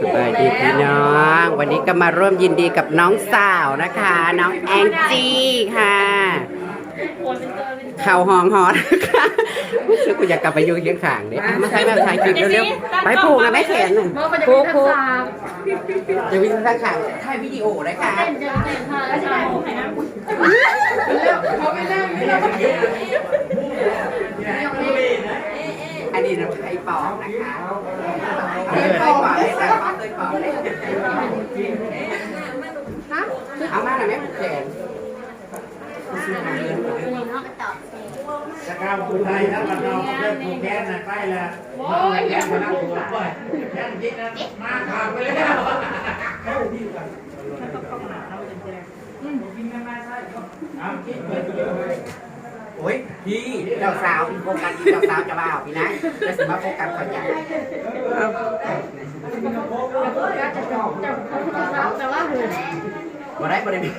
สบายดีพี่น้อง วันนี้ก็มาร่วมยินดีกับน้องสาวนะคะ น้องแองจี้ค่ะ เข่าหองหอนนะคะรู้สึกกูอยากกลับไปอยู่เคียงข้างดิมาใช้แบบถ่ายคลิปเร็วๆ ไปผูกนะแม่แขนน่ะเมื่อมันจะมีทักษะเดี๋ยววิ่งข้างข้างถ่ายวิดีโอเลยค่ะเต้นจะเต้นท่าแล้วจะเอาไหนนะอันนี้เราไทยปอกนะคะ เคยปอกเลยแต่ปอกเคยปอกเลยเอามาหน่อยแม่ผูกแขนจะก้าวคุณไทยนะมันเราเริ่มผูกแขนนะใกล้แล้วแขนมานั่งหัวไปแขนจิตนะมาขาดไปแล้วเองข้าคิดไป โอ้ยพี่เจ้าสาวเป็นโครงการที่เจ้าสาวจะบ่าวพี่นะจะสิมาโฟกัสเขาอย่างแต่ว่าหูบ่ได้บ่ได้มี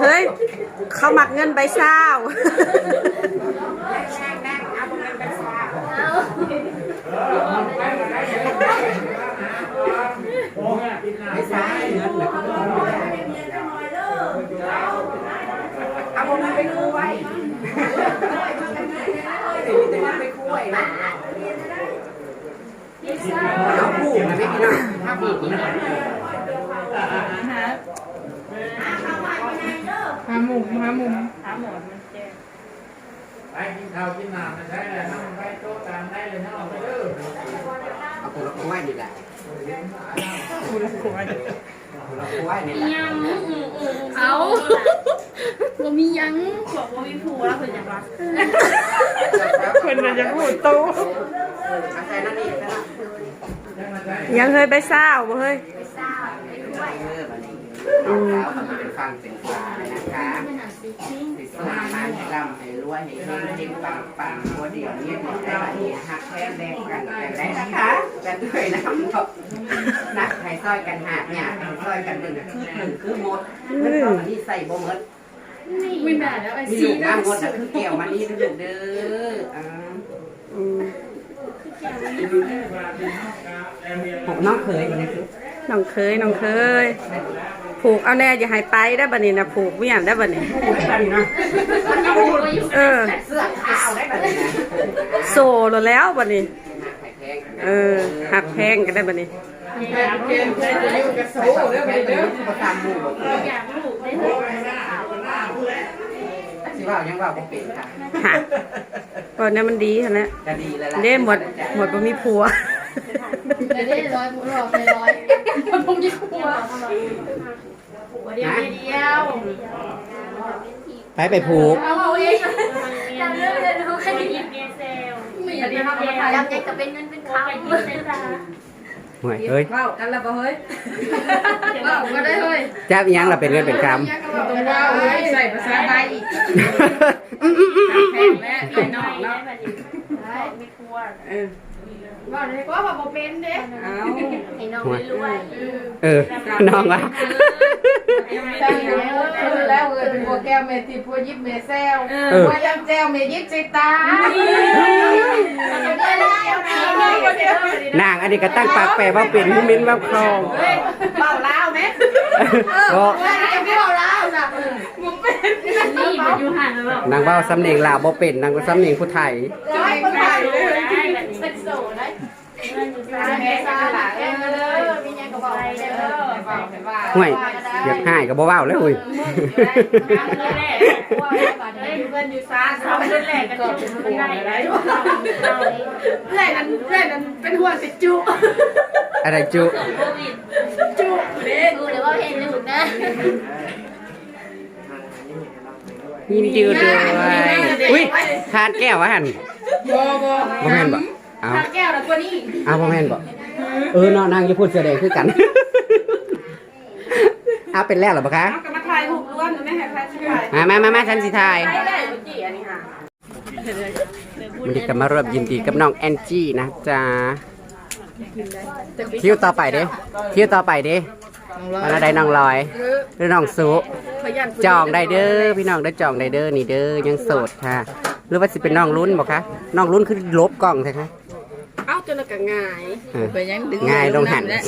เฮ้ย เขาหมักเงินใบเศร้าโอ้ยพี่นาไม่ใช่เงินเหรอเอาผมไปคุยเดี๋ยวจะไปคุยนะเอาผูกนะไม่พี่น้องถ้าผูกนี่นะหาหมุมหาหมุมไปกินข้าวกินน้ำนะใช่เลยนั่งไปโต๊ะตามได้เลยนะเอาไปเด้อเอาผูกแล้วคุยนี่แหละผูกแล้วคุยนี่แหละยังเอา บ่มียังบอกว่ามีผัวแล้วเพิ่นจะรักคนมันจะพูดโตอาศัยนั่นนี่นะยังเคยใบเศร้าบ่เฮ้ยเออวันนี้น้องสาวเขาจะเป็นฟังเสียงฟ้านะคะสิสวยมาให้ร่ำให้รวยให้เฮงเฮงปังปังตัวเดียวนี้หมดได้แบบนี้หักแท้แรงกันกันได้นะคะกันด้วยน้ำตกนักไห้ซอยกันหาดเนี่ยไห้ซอยกันหนึ่งคือหนึ่งคือหมดเมื่อตอนนี้ใส่บ่หมด มีแบบแล้วไอ้มีสีลูกน้ำหมดนะคือแก้วมานี่ลูกเด้ออ่าอืมผมน้องเคยอยู่ในคือน้องเคยน้องเคย ผูกเอาแน่อย่าให้ไปได้อบัดนี้นะผูกไม่อยากได้อบัดนี้เออ เสื้อขาวได้แบบนี้นะโซ่โลดแล้วบัดนี้ไข่แพงเออหักแพงกันได้บัดนี้ใส่ต่อเด้อไปเด้อประจำหมู่ อยากลูกได้ สิว่ายังว่าบ่เป็นค่ะหักก่อนนี้มันดีค่ะนะจะดีเลยล่ะเด้หมดหมดบ่มีผัวได้ได้ร้อยหมูหลอกได้ร้อยผมมีผัวเดียวเดียวไปไปผูก เอาเอาเองจำเรื่องเลยดูให้ยินเมียเซลมีอะไรทำอะไรจำใจจะเป็นเงินเป็นคำยินเซล ห่วยเอ้ยเว้ากันแล้วบ่เฮ้ยว่าก็ได้เฮ้ยจ้าอีหยังล่ะเป็นเงินเป็นคำต้องว่าเฮ้ยใส่ภาษาไทยอีกอืมอืมอืมอืมแพงและไอ้น้องแล้วไม่ควร เออ ว่าเลยว่าแบบเป็นเด้เอาไอ้น้องไม่รวยเออ น้องว่าใช่แล้วคือแล้วเออเป็นบัวแก้วเมติพัวยิบเมแซวเออบัวยังแจวเมยิบใจตานางอันนี้ก็ตั้งปากแปลว่าเป็นมิ้นว่าคลองเบาเล่าไหมก็ว่ายังไม่เบาเล่าจ้ะนี่มันอยู่ห่างแล้วนางเว่าสำเนียงลาวบ่เป็นนางก็สำเนียงผู้ไทยจะให้คนไทยเลย เป็นโสดได้ เมซาหลาเองเลยมียังก็บอกเด้อเบาเห็นว่าห่วยอยากให้ก็บ่เว้าแล้วเฮ้ยเพื่อนอยู่ซ่าสองเดือนแรกกันจุกยังไงได้เพื่นนั้นเพื่อนนั้นเป็นห่วงติจุอะไรจุจุเด้ดูเลยว่าเพลงหนึ่งนะยินดีด้วยอุ้ยทานแก้ววะหันบ่บ่บ่แม่นบ่ เอาทางแก้วนะตัวนี้เอาบ่แม่นบ่เออเนาะนางจะพูดเสื้อแดงคือกัน เอาเป็นแล้วเหรอบ่คะ เอากลับมาถ่ายรูปล้วนหรือไม่ให้ใครถ่ายมามามามาฉันสิทายได้ได้เมื่อกี้อันนี้ค่ะ วันนี้ก็มาร่วมยินดีกับน้องแอนจี้นะจ๊ะคิวต่อไปเด้คิวต่อไปเด้มาแล้วได้น้องลอยหรือน้องสุจองได้เด้อพี่น้องได้อจองได้เด้อนี่เด้อยังโสดค่ะ หรือว่าสิเป็นน้องลุ้นบ่คะน้องลุ้นคือลบกล้องใช่คะ เอ้าจนแล้วก็ง่ายเออไปยังดึงง่ายลงหันแล้ว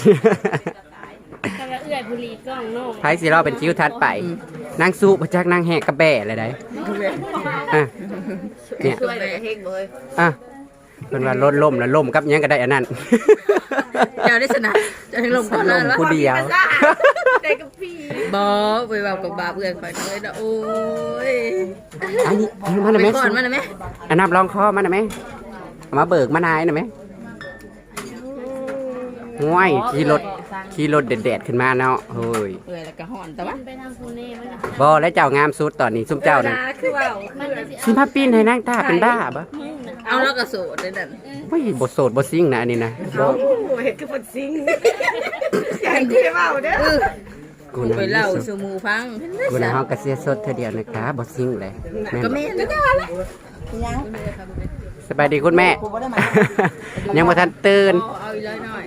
กำลังเอื้อยบุหรีกล้องน้องไพ่สิรอเป็นคิ้วทัดไป นางสู้ประจักนางแหกกระแบ่อะไรได้อะเนี่ยช่วยเฮกเลยอะเป็นว่าลดล่มแล้วล่มกับหยังก็ได้อันนั้นเจ้าได้ชนะเจะให้ลงก่อนล่นะมแล้วผู้เดียวได้กับพี่บอไปแบบกับบาเพื่อนคอยเลยนะโอ้ยอันนี้เอามาหน่อยไปไหมก่อนมาหน่อยไหมอันนับรองคอมาหน่อยไหมเอามาเบิกมานายหน่อยไหม ห้วยขี่รถขี่รถเด็ดๆขึ้นมาเนาะเฮ้ยเปื่อยแล้วก็ห่อนแต่ว่าไปทางภูเน่มั้ยนะบอและเจ้างามสุดตอนนี้ซุมเจ้านั่นคือว่ามันจะสิสิมาปีนให้นางตาเป็นบ้าปะมึงนะเอาแล้วก็โสดเลยนั่นเฮ้ยบทโสดบทซิงนะอันนี้นะเอาเห็ดคือปดซิงอย่างที่เว้าเด้อกูไปนะเล่าสู่หมูฟังกูนะห้องกระเสียสดเธอเดียวนะคะบทซิงเลยแม่นก็บ่แม่นก็ละสบายดีคุณแม่ ยังบ่ทันตื่นเอาอีกเลยหน่อย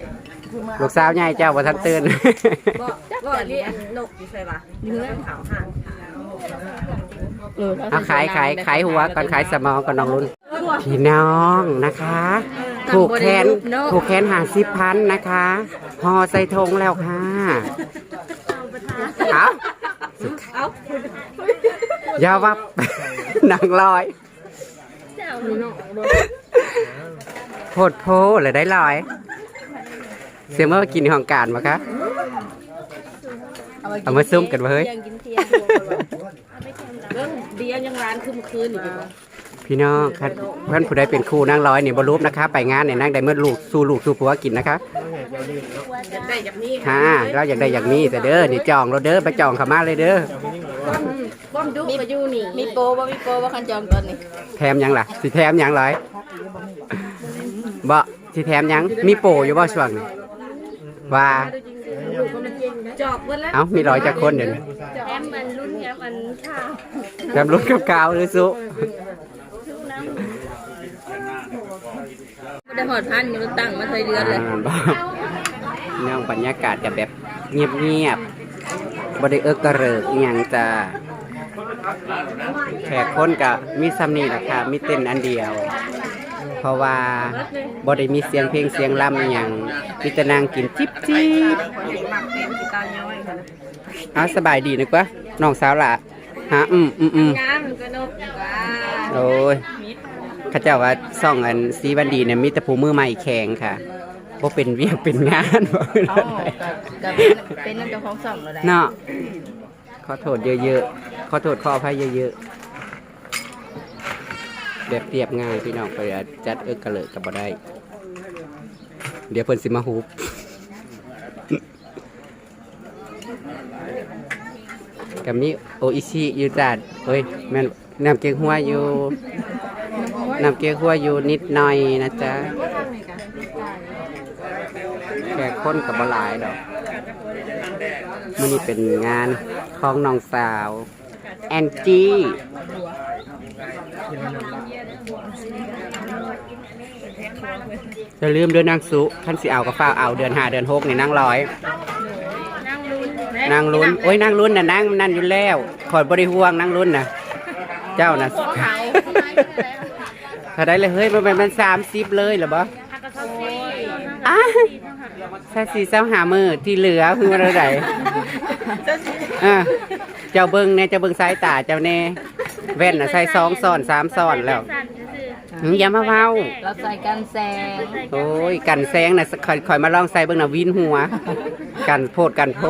ลูกสาวใหญ่เจ้าบ่ทันตื่นบ่เรียนนกอยู่ใช่ปะเนื้อขาวห่างเออเอาขายขายขายหัวก่อนขายสมองก่อนน้องรุ่นพี่น้องนะคะผูกแขนผูกแขนหาสิบพันนะคะห่อใส่ธงแล้วค่ะเอาเอาอย่าวับนางลอยเจ้าโพดโพเลยได้ลอย เสียงเมื่อกินในห้องการมาคะเอามาซุ่มกันมาเฮ้ยยังกินเทียนเอาไปเทียนเรื่องเดียวยังร้านคืนคืนอยู่บ่พี่น้องครับเพื่อนผู้ใดเป็นครูนางร้อยเนี่ยบรรูปนะคะ ไปงานเนี่ยนางได้เมื่อลูกสู่ลูกสู่ผัวกินนะคะได้อย่างนี้ค่ะเราอยากได้อย่างนี้แต่เด้อนี่จองเราเด้อไปจองเขามาเลยเด้อป้อมดุมาอยู่นี่มีโปรบ่มีโปรบ่คันจองตอนนี้แถมหยังล่ะสิแถมหยังร้อยบ่สิแถมหยังมีโปรอยู่บ่ช่วงนี้ ว่า จอบเบิดแล้วเอ้ามีร้อยจักคนเดี๋ยวนี้แอมมันรุ่นแอมอันข้าวจำรุ่นกับกาวหรือซุทุกน้บ่ได้หอดพันอยู่ตั้งมาใส่เดือนเลยอ่าบ่เนื่องบรรยากาศจะแบบเงียบๆบ่ได้เอิกกระเริกอหยังจะแขกคนก็มีซ้ำนี่แหละค่ะมีเต้นอันเดียว เพราะว่าบ่ได้มีเสียงเพลงเสียงลำอหย่างมีแต่นางกินจิบจิบเอาสบายดีนึกว่าน้องสาวล่ะฮะอืมอืมอืมงามก็นกว่าโอ้ยเข้าเจ้าว่าซ่องอันสีวันดีเนี่ยมีแต่ผู้มือใหม่แข่งค่ะบ่เป็นเวียกเป็นงานบ่เป็นอ๋ออะไรก็เป็นเป็นน้ำเจ้าของสองแล้วได้เนาะขอโทษเยอะๆขอโทษขออภัยเยอะๆ แบบเรียบง่ายพี่น้องไปจัดเอิกกระเลยกับบ่ได้ เดี๋ยวเพิ่นสิมาฮูบกับนี้โออิชิอยู่จัดเอ้ยแม่นน้ำเกี๊ยวหัวอยู่น้ำเกี๊ยวหัวอยู่นิดหน่อยนะจ๊ะแขกคนกับบหลายดอกมื่อนี้เป็นงานของน้องสาว แอนจี้ จะลืมเดือนนางสุท่านสิเอาก็ฟ้าวเอาเดือนห้าเดือนหกนี่นั่งร้อยำนั่งลุ้นนางลุ้นโอ้ยนางลุ้นน่ะนางนั่นอยู่แล้วขอดบริห่วงนางลุ้นน่ะ เจ้าน่ะถ้าได้เลยเฮ้ยมันเป็นมันสามสิบเลยเหรอบ่หักกระเทาซีอ้าแค่สี่เจ้าหามือที่เหลือคือมันอะไรอ่าเจ้าเบิ้งเนี่ยเจ้าเบิ้งสายตาเจ้าแน่แว่นน่ะใส่สองซ้อนสามซ้อนแล้วสั่นซื่อ หึอย่ามาเว้า เราใส่กันแซงโอ้ยกันแซงน่ะคอยคอยมาลองใส่เบิ้งน่ะวินหัว กันโพดกันโพ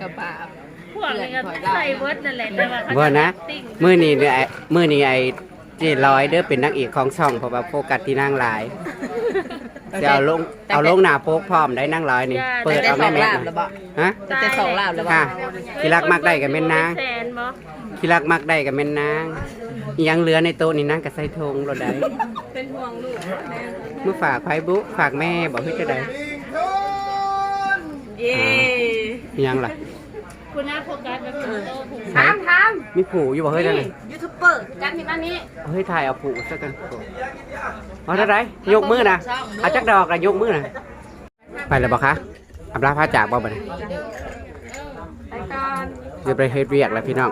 กระบะพวกนี้ก็ใส่เบิร์ดนั่นแหละแต่ว่าเขาบ่จะนะติ้งมื้อนี้เนี่ยไอ้มื้อนี้ไอ้เจ๊ร้อยเด้อเป็นนางเอกของช่องเพราะว่าโฟกัสที่นางหลาย จะเอาลงเอาลงหน้าโพกพร้อมได้นางร้อยนี่ เปิดแต่เอาสแม่องแม่ลาบแล้วบ่ฮะแต่สองลาบแล้วบ่ค่ะที่รักมักได้กับแม่นนางแสนบ่ที่รักมักได้กับแม่นนางอิหยังเหลือในโต๊ะนี่นางก็ใส่ธงรถได้เป็นห่วงลูกมื้อฝากไผบุฝากแม่บอกเฮ็ดจังได๋เย่อิหยังล่ะ คุณน้าโฟกัสแบบเป็นโตผมถามถามมีผูอยู่บ่เฮ้ยนั่นน่ะยูทูบเบอร์กันที่บ้านนี้เฮ้ยถ่ายเอาผูซะกันเอาเท่าไหร่ยกมือนะเอาจักดอกน่ะยกมือน่ะไปแล้วบ่คะอำลาพาจากบ่บัดนี้ไปก่อนเดี๋ยวไปเฮ็ดเวียกแล้วพี่น้อง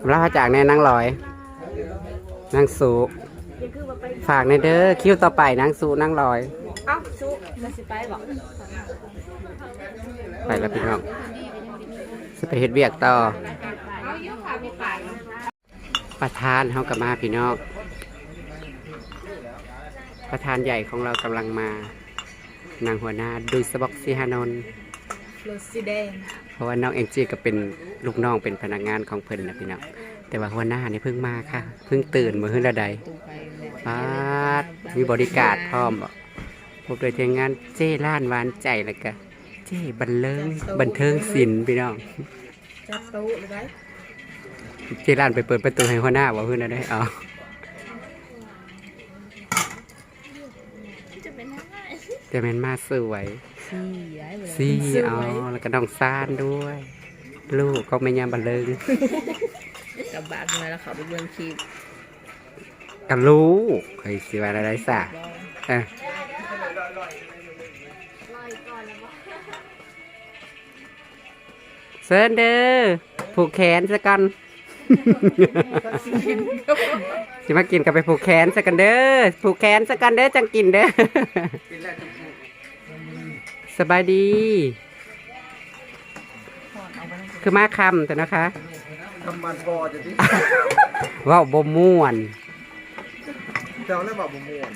อำลาพาจากแน่นางลอยนางสูฝากในเด้อคิวต่อไปนางสูนางลอย เอ้าชุมาสิไปบอก ไปแล้วพี่น้องสิ ไปเฮ็ดเวียกต่อเอาเยอะค่ะมีป่าประธานเฮากลับมาพี่น้อง ประธานใหญ่ของเรากำลังมา นางหัวหน้าดุยสบอกซิฮานนท์รถสีแดงเพราะว่าน้องเอ็นจีก็เป็นลูกน้องเป็นพนักงานของเพิ่นนะพี่น้อง แต่ว่าหัวหน้านี่เพิ่งมาค่ะ เพิ่งตื่นเมื่อคืนละใดปาดมีบริการพร้อมบ่พบโดยทีมงานเจ้ล้านหวานใจแล้วก็ เจ้บันเลิงบันเทิงศิลป์พี่น้องจับตู้เลยได้เจ้ล้านไปเปิดประตูให้หัวหน้าบ่เพิ่นน่ะได้อ๋อจะเป็นยังไงแต่แม่นมาสวยสี่ย้ายไปซี่อ๋อแล้วก็น้องซ่านด้วย ลูกก็ไม่ยามบันเลิงกับบาดเมื่อแล้วเขาไปเบิ่งคลิปก็รู้เคยสิว่าอะไรซะเออ เซิร์นเด้อผูกแขนซะกันสิมากินกับไปผูกแขนซะกันเด้อผูกแขนซะกันเด้อจังกินเด้อสบายดี คือมาคำแต่นะคะทำมันพอจะที่เว่าบ่ม่วนเจ้าแล้วบอกบุมวน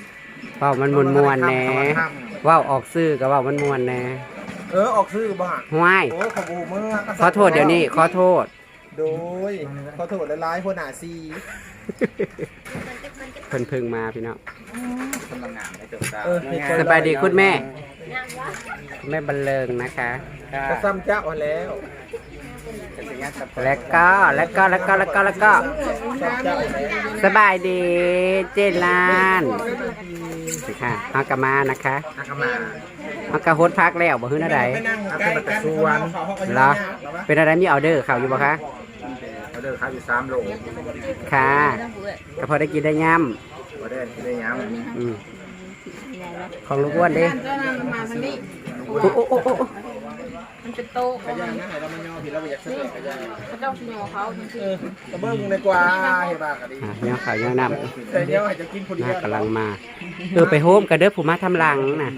เว่ามันมวนมวนๆแหน่เว่าออกซื้อก็เว่ามันมวนๆแหน่ เออออกซื้อบ้าห้วย โอ้ขอบูเมื่อขอโทษเดี๋ยวนี้ ขอโทษ โดยขอโทษละลายพวกหนาซีเพิ่นเพึ่งมาพี่น้องกำลังงานให้เกิดตาเออสบายดีคุณแม่คุณแม่บันเลิงนะคะก็ซ้ำเจ้าเอาแล้ว แล้วก็แล้วก็แล้วก็แล้วก็แล้วก็ซ้ำเจ้าเอาแล้วสบายดีเจลานสิค่ะมากะมานะคะอากามา มากะโฮดพักแล้วบ่ฮื้ออะไรไปนั่งใกล้กันสวนเหรอเป็นอะไรมีออเดอร์เข้าอยู่บ่คะเขาเดินข้าวอยู่สามโลค่ะก็พอได้กินได้ย่มาได้ได้ยังำอืมของลูกอ้วนเด้เจ้านั่นมาทางนี้โอ้โอ้โอ้โอ้มันเป็นโต๊ะขยันนะให้เราไม่ย่อผิดเราไม่อยากเสนอขยันพระเจ้าชิโนเขาจริงเออตะเบิ้งในกว่าเห็นบ้างก็ดีอะเนี้ยข่าวเนี้ยน้ำแต่เดี๋ยวให้จะกินคนเดีน่ายวกำลังมาเออไปโฮมกันเด้อผู้มาทำรังน่ะ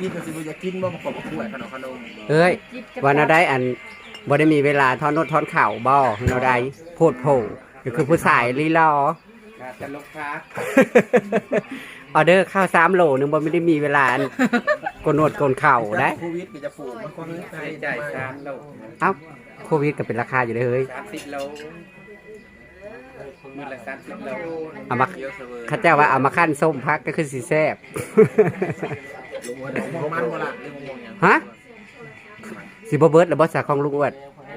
กินก็สิบ่อยากกินบ่มาขอบกล้วยขนมขนมเอ้ยวันนาได้อันบ่ได้มีเวลาทอนนดทอนเข่าบ่เราได้โพดโผก็คือผู้สายลีลอจะลกพักออเดอร์ข้าวสามโลนึงบ่ไม่ได้มีเวลาอันกนนวดกนเข่าได้โควิดก็จะปลูกมันคนใช้จ่ายสามโลเอ้าโควิดก็เป็นราคาอยู่เลยเฮ้ยสามสิบโลมือละสามสิบโลเอามาเยอะเสวยเข้าเจ้าว่าเอามาขั้นส้มพักก็คือสีแซ่บ ลุงว่าดอกมันบ่ล่ะเรื่องงงยังฮะสิบ่เบิร์ดหรือบ่สาของลุงอ้วน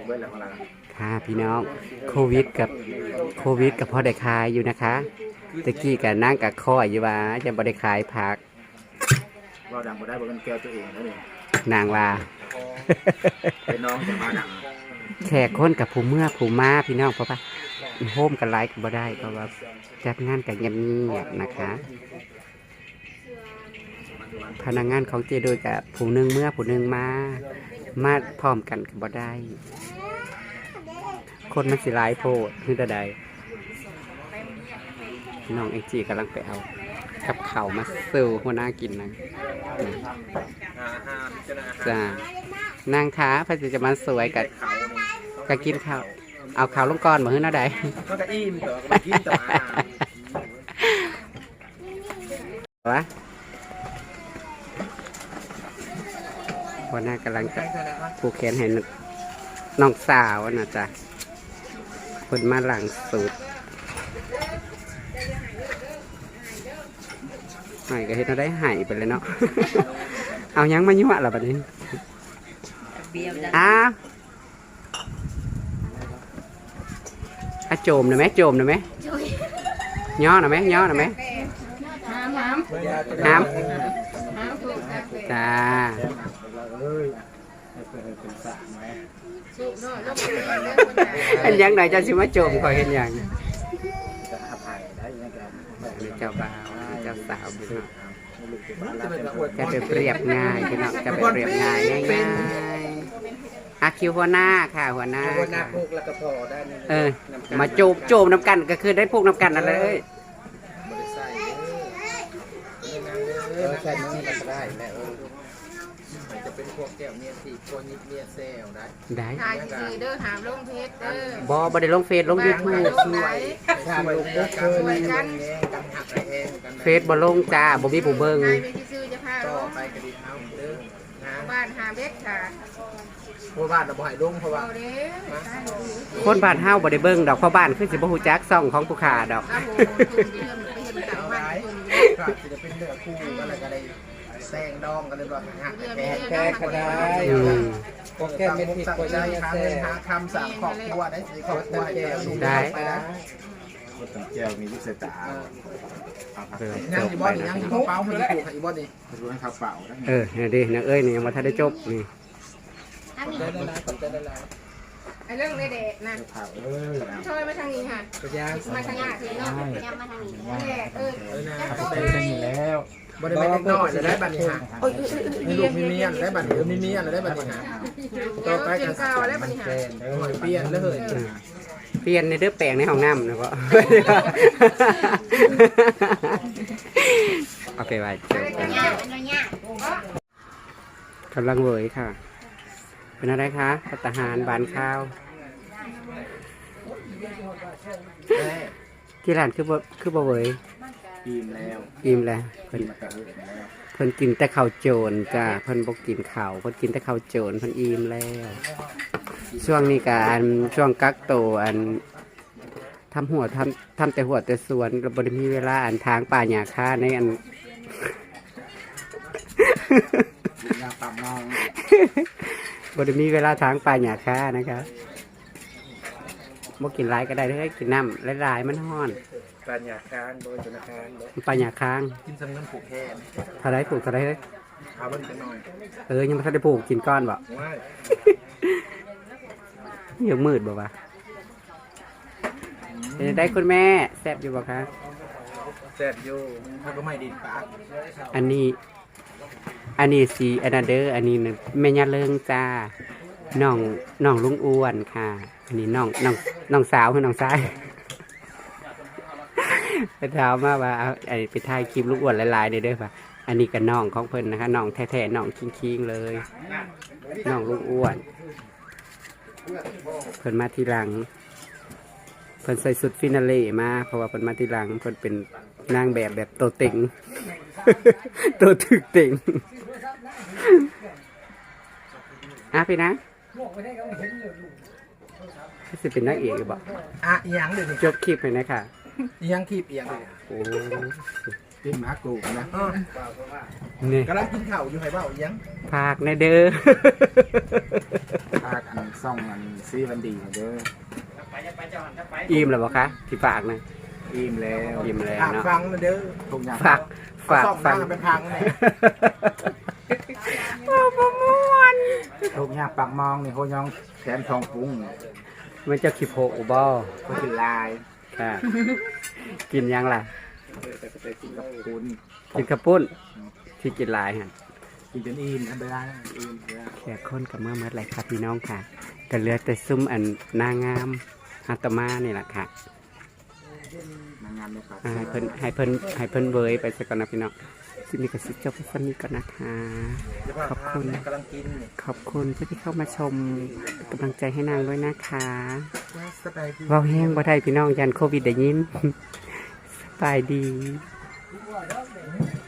เว้ยแล้วบ่ล่ะค่ะพี่น้องโควิดกับโควิดกับพอได้ขายอยู่นะคะตะกี้กับนั่งกับข้ออยู่ว่าจะบ่ได้ขายผักว่าดังบ่ได้บ่กันแก้วตัวเองแล้วนี่นางว่า เป็นน้องจะมาดังแขกคนกับผู้เมื่อผู้มาพี่น้องเพราะว่าโฮมกันไลฟ์ก็บ่ได้เพราะว่าจัดงานกันเงียบๆนะคะ พนักงานของเจโดยกับผู้หนึงเมื่อผู้หนึงมา มาพร้อมกันก็บ่ได้ คนมันสิหลายโพดคือใดน้องเอ็กจีกำลังไปเอากับเข่าวมาสู่หัวหน้ากินนะอาหารจะนะอาหารจ้านางค้าพระสิจะมาสวยกับเขานี่ก็กินข้าวเอาข้าวลงก่อนบ่ฮื้อหน้าใดมันก็อิ่มเถอะกินต่อาหารวะ หัวหน้ากำลังจะผูกแขนให้น้องสาวนะจ๊ะเพิ่นมาหลังสุดหายก็เห็นเราได้หายไปเลยเนาะ เอายังมายั่วล่ะบัดนี้เบียร์จะอ้าวอะโจมหน่อยไหมโจมหน่อยไหมย่อหน่อยไหมย่อหน่อยไหมน้ำน้ำ เลยให้เป็นให้เป็นาไหมอันยังไหนจะสิมาโจมคอยเห็นอย่างจะอภัได้ยัเจ้าบ่าวอเจ้าสาวพี่นจะไปเปรียบง่ายน้จะไปเปรียบง่ายง่ายอาคิวหัวหน้าค่ะหัวหน้าคนหน้าพวกแล้ก็พอได้เออ มาโจมโจมน้ำกันก็คือได้พวกน้ำกันนั่นเลย บริษัเออใช่นื้อก็ได้แม่ เป็นพวกแก้วเมียสีพวกนิดเมียแซวได้ได้ถ่ายซื่อๆเด้อหามลงเพจเด้อบ่บ่ได้ลงเฟซลง YouTube ลงไหนถ้าไปเลิกกันช่วยกันกันหักไปเองกันเฟซบ่ลงจ้าบ่มีผู้เบิ่งนายเป็นที่ซื้อจะพาลต่องไปกระดิ่งเอาเด้อนะบ้านหาเบ็ดค่ะเพราะว่าเราบ่ให้ลงเพราะว่าเอาเด้อตายดูคนบ้านเฮาบ่ได้เบิ่งดอกเพราะบ้านคือสิบ่ฮู้จักซ่องของผู้ขาดอกอ้าวโหคุณเดือนไปเห็นต่างเอาบ้าไว้นคุณก็จะเป็นเนื้อคู่ก็เลยก็เลย แซงดองกันเลยว่าหักเดือนแกแก้ก็ได้อืมก็แก้เป็นผิดกฎหมายหาเงินหาคำสั่งครอบครัวได้สิครอบครัวให้เจ้าลูกได้ไปนะคนตั้งแก้วมีวิสัยตาเออยังจอีบอนี่นะยังอีบอเป้ามันถูกอีบอนี่รู้ให้เขาเป่าทั้งเออนี่ดินางเอ้ยนี่ยังบ่ทันได้จบนี่ได้ได้ได้ได้ได้ได้ไอ้เรื่องเด็กๆนะเผาเออชอยมาทางนี้ค่ะก็ยังมาทางนี้คือเนาะยังมาทางนี้แหละเออเออนะจะเขาโตเป็นไงแล้ บ่ได้เป็นเด็กน้อยเลยได้บัดนี้ฮะมีลูกมีเมียได้บัดนี้มีเมียได้บัดนี้ฮะเดี๋ยวกินข้าวแล้วบัดนี้หาเปลี่ยนเลยเปลี่ยนในเด้อแปลงในห้องน้ำนะบ่เอาไปไว้เจอกันกำลังเวยค่ะ เป็นอะไรคะพัตตาหารบานข้าว ที่ร้านคือบ่คือบ่เวย อิ่มแล้วอิ่มแล้วเพิ่นมากระหึ่มแล้วเพิ่นกินแต่ข้าวโจรจ้าเพิ่นบ่กินข้าวเพิ่นกินแต่ข้าวโจรเพิ่นอิ่มแล้ว ช่วงนี้ก็อันช่วงกักโตวอันทำหัวทำทำแต่หัวแต่สวนเราบ่ได้มีเวลาอันทางป่าหญ้าคาในอันยาปามองบ่ได้มีเวลาทางป่าหญ้าคานะครับบ่กินหลายก็ได้เด้อกินน้ำหลายๆมันฮ้อน ปัญญาคารโดยธนาคารป่าหญ้าค้างกินสำเงินผูกแค่เท่าไรปลูกเท่าไรเด้อเอาเบิ่งกันหน่อยเออยังบ่ทันได้ปลูกกินก้อนบ่ว่าเดี๋ยวมืดบ่วะเป็นจั่งได้คุณแม่แซ่บอยู่บ่คะ แซ่บอยู่เขาก็ไม่ดีปากอันนี้ อันนี้สีอันนั้นเดอร์อันนี้น่ะแม่ยาเลิงจ้าน้องน้องลุงอ้วนค่ะ อันนี้น้องน้องน้องสาวคือน้องชาย ไปถามมาว่าเอาไอ้ไปถ่ายคลิปลูกอ้วนหลายๆเด้อเด้อป่ะอันนี้ก็น้องของเพิ่นนะคะน้องแท้ๆน้องคิงๆเลยน้องลุงอ้วน เพิ่นมาทีหลัง เพิ่นใส่สุดฟินาเล่มาเพราะว่าเพิ่นมาทีหลังเพิ่นเป็นนางแบบแบบโตเต็งโตถึกเต็งอะพี่นะสิเป็นนักเอกหรือเปล่าอะอีหยังเดี๋ยวนี้จบคลิปเลยนะคะ อีหยังคีบอีหยังเลยโอ้ติ้มฮักกูนะอ๋อนี่กำลังกินข้าวอยู่ไห้เบ้าอีหยังภาคในเด้อภาคอันซ่องอันซีวันดีเด้ออิ่มแล้วบ่คะที่ฝากนะอิ่มแล้วอิ่มแล้วอะเนาะฟังนะเด้อทุกอย่างฝากฝากเอซ่อมฟังหน้าไปพังเลยทุกอย่างปากมองนี่โคยองแถมทองปรุงมันจะขีโพกอุบอก็กินลาย ค่ะ กินยังล่ะกินกับคุณกินกระปุ้นที่กินหลายฮะกินจนอิ่มทำไปได้อิ่มแล้วแขกคนกับเมื่อเมื่อไรครับพี่น้องค่ะแต่เหลือแต่ซุ้มอันนางงามฮัตตมานี่แหละค่ะนางงามในปากอ่าให้เพิ่นให้เพิ่นให้เพิ่นเบยไปสักก่อนนะพี่น้อง ที่มีกระสิบจบไปสักนิดก่อนนะคะ ขอบคุณกำลังกินนี่ขอบคุณผู้ที่เข้ามาชมเป็นกำลังใจให้นางด้วยนะคะสบายดีเว้าแห้งบ่ได้พี่น้องยันโควิดได้ยินสบายดีส